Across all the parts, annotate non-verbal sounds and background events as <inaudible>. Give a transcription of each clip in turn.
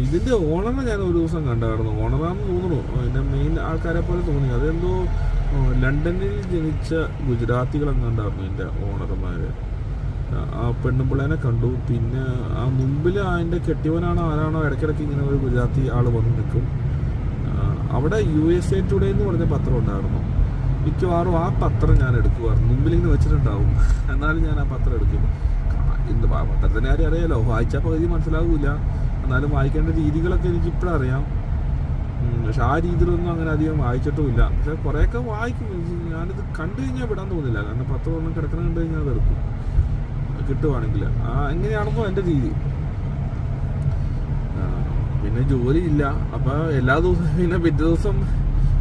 ഇതിന്റെ ഓണറിനെ ഞാൻ ഒരു ദിവസം കണ്ടായിരുന്നു ഓണറാന്ന് തോന്നുന്നു. എന്റെ മെയിൻ ആൾക്കാരെ പോലെ തോന്നി. അതെന്തോ ലണ്ടനിൽ ജനിച്ച ഗുജറാത്തികളെന്ന് കണ്ടായിരുന്നു എന്റെ ഓണർമാര്. ആ, പെണ്ണും പെണ്ണുമ്പിള്ളേനെ കണ്ടു. പിന്നെ ആ മുമ്പിൽ അതിന്റെ കെട്ടിയവനാണോ ആരാണോ ഇടയ്ക്കിടയ്ക്ക് ഇങ്ങനെ ഒരു ഗുജറാത്തി ആൾ വന്ന് നിൽക്കും. അവിടെ യു എസ് എ ടുഡേ എന്ന് പറഞ്ഞ പത്രം ഉണ്ടായിരുന്നു. മിക്കവാറും ആ പത്രം ഞാൻ എടുക്കുമായിരുന്നു മുമ്പിൽ ഇങ്ങനെ വെച്ചിട്ടുണ്ടാവും. എന്നാലും ഞാൻ ആ പത്രം എടുക്കും എന്ത് പത്രത്തിന്റെ കാര്യം അറിയാമല്ലോ വായിച്ചാൽ പകുതി മനസ്സിലാവില്ല എന്നാലും വായിക്കേണ്ട രീതികളൊക്കെ എനിക്ക് ഇപ്പോഴും അറിയാം. പക്ഷെ ആ രീതിയിലൊന്നും അങ്ങനെ അധികം വായിച്ചിട്ടുമില്ല പക്ഷെ കുറേയൊക്കെ വായിക്കും. ഞാനിത് കണ്ടു കഴിഞ്ഞാൽ വിടാൻ തോന്നില്ല. കാരണം പത്രം ഒന്നും കിടക്കണം കണ്ടു കഴിഞ്ഞാൽ അതെടുക്കും കിട്ടുവാണെങ്കിൽ ആ എങ്ങനെയാണെന്നോ എന്റെ രീതി. പിന്നെ പിന്നെ ജോലിയില്ല അപ്പോൾ എല്ലാ ദിവസവും പിന്നെ പിറ്റേ ദിവസം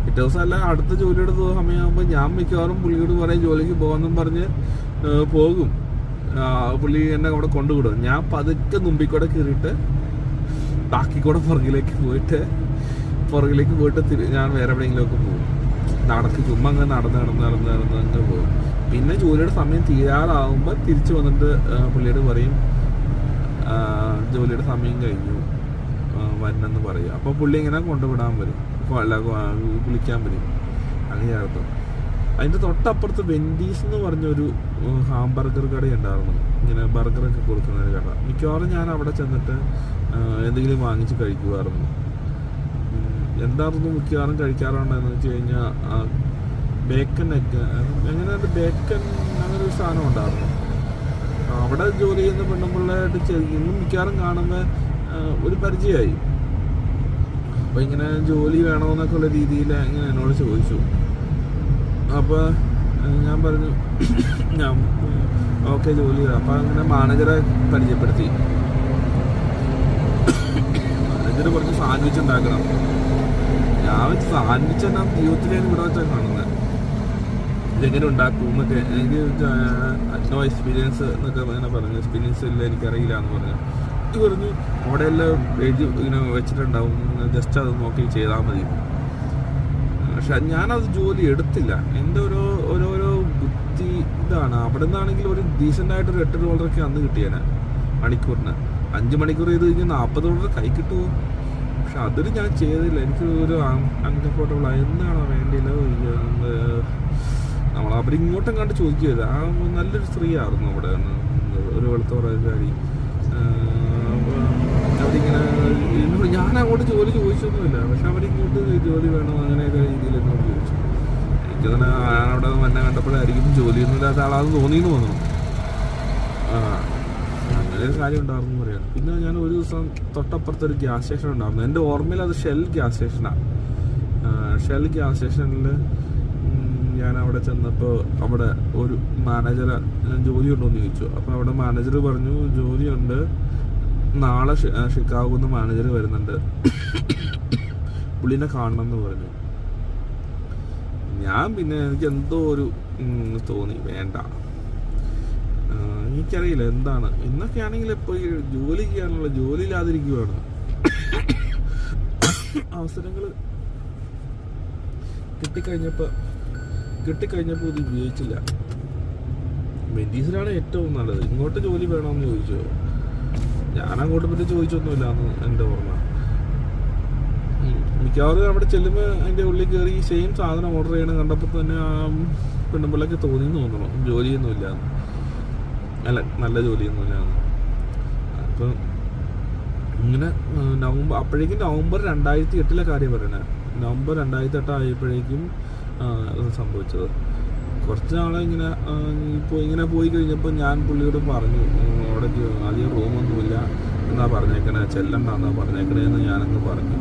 പിറ്റേ ദിവസം അല്ല അടുത്ത ജോലിയുടെ സമയമാകുമ്പോൾ ഞാൻ മിക്കവാറും പുള്ളിയോട് പറയും ജോലിക്ക് പോകാമെന്നും പറഞ്ഞ് പോകും. പുള്ളി എന്നെ അവിടെ കൊണ്ടുവിടും. ഞാൻ പതുക്കെ മുമ്പിക്കൂടെ കയറിയിട്ട് ബാക്കിക്കൂടെ പുറകിലേക്ക് പോയിട്ട് പുറകിലേക്ക് പോയിട്ട് ഞാൻ വേറെ എവിടെയെങ്കിലുമൊക്കെ പോകും. നടക്ക് ചുമ്മാ അങ്ങ് നടന്ന് നടന്ന് നടന്ന് നടന്ന് അങ്ങ് പോകും. പിന്നെ ജോലിയുടെ സമയം തീരാറാവുമ്പോൾ തിരിച്ചു വന്നിട്ട് പുള്ളിയോട് പറയും ജോലിയുടെ സമയം കഴിഞ്ഞു വരണമെന്ന് പറയും. അപ്പോൾ പുള്ളി ഇങ്ങനെ കൊണ്ടുവിടാൻ വരും. അല്ല വിളിക്കാൻ വരും. അങ്ങനെയായിരുന്നു. അതിന്റെ തൊട്ടപ്പുറത്ത് വെൻഡീസ് എന്ന് പറഞ്ഞൊരു ഹാംബർഗർ കട ഉണ്ടായിരുന്നു ഇങ്ങനെ ബർഗറൊക്കെ കൊടുക്കുന്ന ഒരു കട. മിക്കവാറും ഞാൻ അവിടെ ചെന്നിട്ട് എന്തെങ്കിലും വാങ്ങിച്ച് കഴിക്കുമായിരുന്നു എന്താണെന്ന് മിക്കവാറും കഴിക്കാറുണ്ടെന്ന് വെച്ച് കഴിഞ്ഞാൽ ബേക്കൻ എഗ് എങ്ങനെ ബേക്കൻ അങ്ങനെ ഒരു സാധനം ഉണ്ടായിരുന്നു. അവിടെ ജോലി ചെയ്യുന്ന പെണ്ണുമ്പിള്ളയായിട്ട് ചെയ്യുന്നു മിക്കവാറും കാണുമ്പോൾ ഒരു പരിചയമായി. അപ്പോൾ ഇങ്ങനെ ജോലി വേണമെന്നൊക്കെ ഉള്ള രീതിയിൽ ഇങ്ങനെ എന്നോട് ചോദിച്ചു. അപ്പൊ ഏഹ്, ഞാൻ പറഞ്ഞു <coughs> ഞാൻ ഓക്കെ ജോലി ചെയ്തു അപ്പൊ അങ്ങനെ മാനേജറെ പരിചയപ്പെടുത്തി. മാനേജർ കുറച്ച് സാൻഡ്വിച്ച് ഉണ്ടാക്കണം. ഞാൻ വെച്ച് സാൻഡ്വിച്ച് എന്നാ ജീവിതത്തിലാണ് ഇവിടെ വെച്ചാൽ കാണുന്നത് ഇതെങ്ങനെ ഉണ്ടാക്കും എന്നൊക്കെ. എനിക്ക് നോ എക്സ്പീരിയൻസ് എന്നൊക്കെ അങ്ങനെ പറഞ്ഞു. എക്സ്പീരിയൻസ് ഇല്ല എനിക്കറിയില്ല എന്ന് പറഞ്ഞു. ഇത് പറഞ്ഞു അവിടെയെല്ലാം എഴുതി ഇങ്ങനെ വെച്ചിട്ടുണ്ടാവും. ജസ്റ്റ് അത് നോക്കി ചെയ്താൽ മതി. പക്ഷെ ഞാനത് ജോലി എടുത്തില്ല. എന്റെ ഒരു ഓരോരോ ബുദ്ധി ഇതാണ്. അവിടെ നിന്നാണെങ്കിൽ ഒരു ഡീസന്റായിട്ട് ഒരു എട്ട് ഡോളറൊക്കെ അന്ന് കിട്ടിയേനെ മണിക്കൂറിന്. അഞ്ച് മണിക്കൂർ ചെയ്ത് കഴിഞ്ഞാൽ നാൽപ്പത് ഡോളർ കൈ കിട്ടുമോ പക്ഷെ അതൊരു ഞാൻ ചെയ്തില്ല. എനിക്ക് ഒരു അൺകംഫർട്ടബിൾ എന്താണോ വേണ്ടിയില്ല നമ്മൾ അവരിങ്ങോട്ടും കണ്ട് ചോദിക്കുകയത് ആ നല്ലൊരു സ്ത്രീ ആയിരുന്നു അവിടെ. ഒരു വെളുത്ത പറയുകാരി അവരിങ്ങനെ ഞാൻ അങ്ങോട്ട് ജോലി ചോദിച്ചൊന്നുമില്ല. പക്ഷെ അവരിങ്ങോട്ട് ജോലി വേണം ചോദിച്ചു എനിക്ക് തന്നെ അവിടെ എന്നെ കണ്ടപ്പോഴായിരിക്കും ജോലിയൊന്നും ഇല്ലാത്ത ആളാന്ന് തോന്നിയെന്ന് തോന്നുന്നു. ആ അങ്ങനെ ഒരു കാര്യം ഉണ്ടായിരുന്നു പറയാം. പിന്നെ ഞാൻ ഒരു ദിവസം തൊട്ടപ്പുറത്ത് ഒരു ഗ്യാസ് സ്റ്റേഷൻ ഉണ്ടായിരുന്നു. എന്റെ ഓർമ്മയിൽ അത് ഷെൽ ഗ്യാസ് സ്റ്റേഷനാണ് ഷെൽ ഗ്യാസ് സ്റ്റേഷനിൽ ഞാൻ അവിടെ ചെന്നപ്പോൾ അവിടെ ഒരു മാനേജറെ ജോലി ഉണ്ടോ എന്ന് ചോദിച്ചു. അപ്പോൾ അവിടെ മാനേജർ പറഞ്ഞു ജോലിയുണ്ട്. നാളെ ഷി- ആ, ഷിക്കാഗോയിൽ നിന്ന് മാനേജർ വരുന്നുണ്ട്. പുള്ളിനെ കാണണം എന്ന് പറഞ്ഞു. ഞാൻ പിന്നെ എനിക്ക് എന്തോ ഒരു തോന്നി. വേണ്ട. എനിക്കറിയില്ല എന്താണ്. ഇന്നൊക്കെ ആണെങ്കിൽ ഇപ്പോൾ ഈ ജോലി ചെയ്യാനുള്ള ജോലി ഇല്ലാതിരിക്കുവാണ്. അവസരങ്ങൾ കിട്ടിക്കഴിഞ്ഞപ്പോൾ കിട്ടിക്കഴിഞ്ഞപ്പോൾ ഇത് ഉപയോഗിച്ചില്ല. വെൻഡീസിലാണ് ഏറ്റവും നല്ലത്. ഇങ്ങോട്ട് ജോലി വേണമെന്ന് ചോദിച്ചോ? ഞാൻ അങ്ങോട്ട് പറ്റി ചോദിച്ചൊന്നുമില്ല എന്ന് എന്റെ ഓർമ്മ. മിക്കവാറും അവിടെ ചെല്ലുമ്പോൾ അതിന്റെ ഉള്ളിൽ കയറി സെയിം സാധനം ഓർഡർ ചെയ്യണം കണ്ടപ്പോൾ തന്നെ ആ പെണ്ണുമ്പിള്ളക്ക് തോന്നിയെന്ന് തോന്നണം ജോലിയൊന്നുമില്ല അല്ല നല്ല ജോലിയൊന്നുമില്ല അപ്പം ഇങ്ങനെ നവംബർ അപ്പോഴേക്കും നവംബർ രണ്ടായിരത്തി എട്ടിലെ കാര്യം പറയണേ. നവംബർ രണ്ടായിരത്തി എട്ടായപ്പോഴേക്കും സംഭവിച്ചത്. കുറച്ച് നാളെ ഇങ്ങനെ ഇപ്പോൾ ഇങ്ങനെ പോയി കഴിഞ്ഞപ്പോൾ ഞാൻ പുള്ളിയോട് പറഞ്ഞു അവിടെ അധികം റൂമൊന്നുമില്ല എന്നാ പറഞ്ഞേക്കണേ ചെല്ലണ്ടെന്നാ പറഞ്ഞേക്കണേ എന്ന് ഞാനങ്ങ് പറഞ്ഞു.